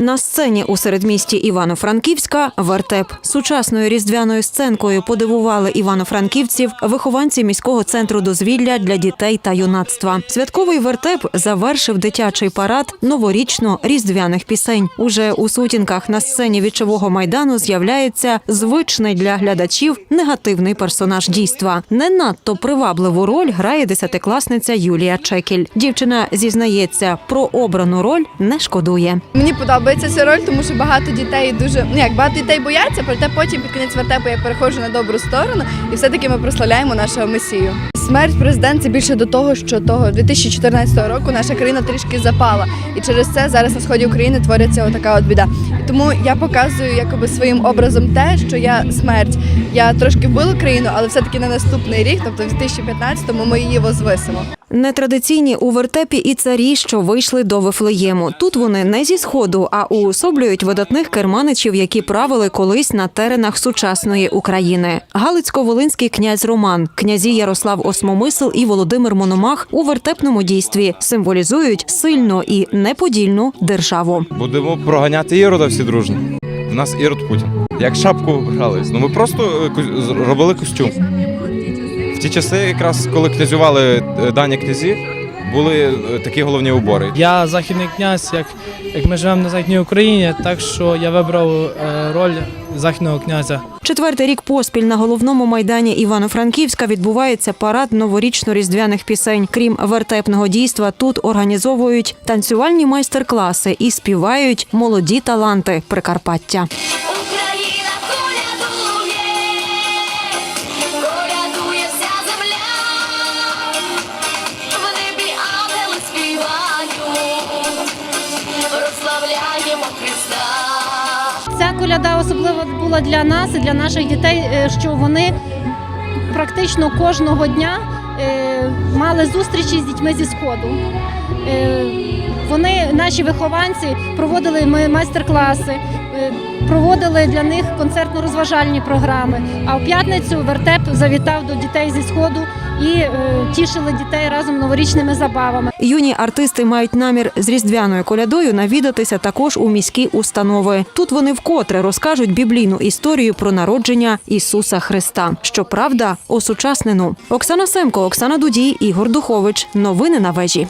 На сцені у середмісті Івано-Франківська вертеп сучасною різдвяною сценкою подивували івано-франківців вихованці міського центру дозвілля для дітей та юнацтва. Святковий вертеп завершив дитячий парад новорічно-різдвяних пісень. Уже у сутінках на сцені вічового майдану з'являється звичний для глядачів негативний персонаж дійства. Не надто привабливу роль грає десятикласниця Юлія Чекіль. Дівчина зізнається, про обрану роль не шкодує. Мені подобається ця роль, тому що багато дітей дуже ну як багато дітей бояться, проте потім під кінець вертепу я переходжу на добру сторону, і все-таки ми прославляємо нашого месію. Смерть президента більше до того, що того 2014 року наша країна трішки запала, і через це зараз на сході України твориться отака от біда. І тому я показую якоби своїм образом те, що я смерть. Я трошки вбила країну, але все-таки на наступний рік, тобто в 2015-му, ми її возвисимо. Нетрадиційні у вертепі і царі, що вийшли до Вифлеєму. Тут вони не зі сходу, а уособлюють видатних керманичів, які правили колись на теренах сучасної України. Галицько-волинський князь Роман, князі Ярослав Осмомисл і Володимир Мономах у вертепному дійстві символізують сильну і неподільну державу. Будемо проганяти Ірода всі дружно. В нас Ірод Путін. Як шапку грались. Ну ми просто е, робили костюм. Ті часи, якраз коли князювали е, дані князі, були е, такі головні убори. Я західний князь, як, як ми живемо на Західній Україні, так що я вибрав е, роль західного князя. Четвертий рік поспіль на головному майдані Івано-Франківська відбувається парад новорічно-різдряних пісень. Крім вертепного дійства, тут організовують танцювальні майстер-класи і співають молоді таланти Прикарпаття. Прославляємо Христа. Ця коляда особливо була для нас і для наших дітей, е, що вони практично кожного дня е, мали зустрічі з дітьми зі сходу. Е, Вони, наші вихованці, проводили майстер-класи, проводили для них концертно-розважальні програми. А в п'ятницю вертеп завітав до дітей зі сходу і е, тішили дітей разом новорічними забавами. Юні артисти мають намір з різдвяною колядою навідатися також у міські установи. Тут вони вкотре розкажуть біблійну історію про народження Ісуса Христа. Щоправда, осучаснену. Оксана Семко, Оксана Дудій, Ігор Духович. Новини на вежі.